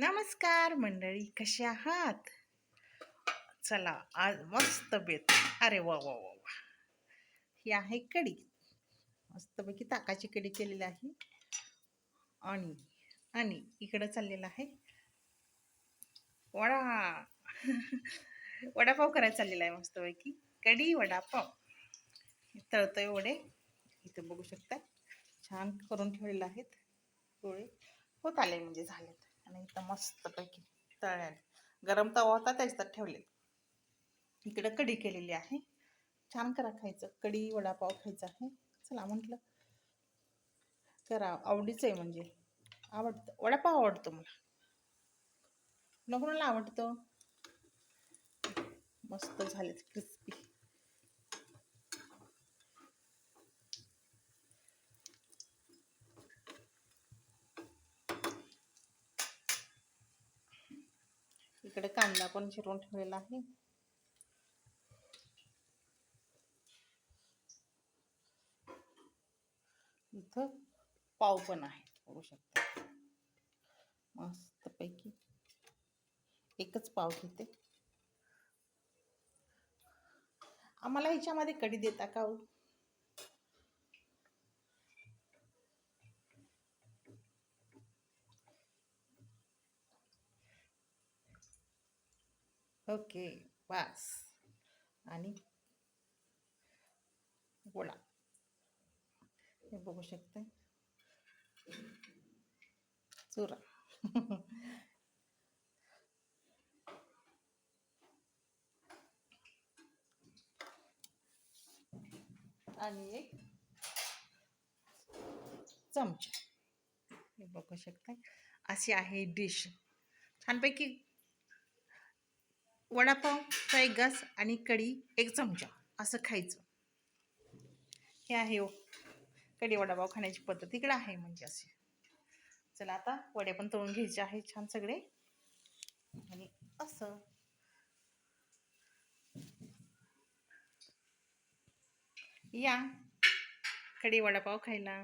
नमस्कार मंडळी कसे आहात? चला आज मस्त बेत. अरे वा वा वा वा. ही आहे कढी. मस्तपैकी ताकाची कढी केलेली आहे. आणि आणि इकडं चाललेला आहे. वडा. वडापाव करायला चाललेला आहे मस्तपैकी. कढी वडापाव. तळतोय वडे. इथं बघू शकता छान करून ठेवलेले आहेत. डोळे होत आले म्हणजे झालेत. आणि इथं मस्तपैकी तळ्यात. गरम तवा होता त्याच्यात ठेवले इकडं कढी केलेली आहे. छान करा खायचं. कढी वडापाव खायचा आहे. चला म्हटलं करा. आवडीचं आहे म्हणजे. आवडतं. वडापाव आवडतो मला. न कोणाला आवडतं. मस्त झालेत क्रिस्पी इकडे कांदा पण चिरून ठेवलेला आहे. इथं पाव पण आहे बघू शकता. मस्तपैकी एकच पाव घेते. आम्हाला ह्याच्यामध्ये कढी देता का हो? ओके बस. आणि गोळा हे बघू शकता चुरा. आणि एक चमचा. हे बघू शकता अशी आहे डिश. छानपैकी वडापावचा एक घास आणि कढी एक चमचा असं खायचं. हे आहे हो. कढी वडापाव खाण्याची पद्धत इकडं आहे म्हणजे असे चला आता वडे पण तळून घ्यायचे आहे छान सगळे. आणि असं. या. कढी वडापाव खायला.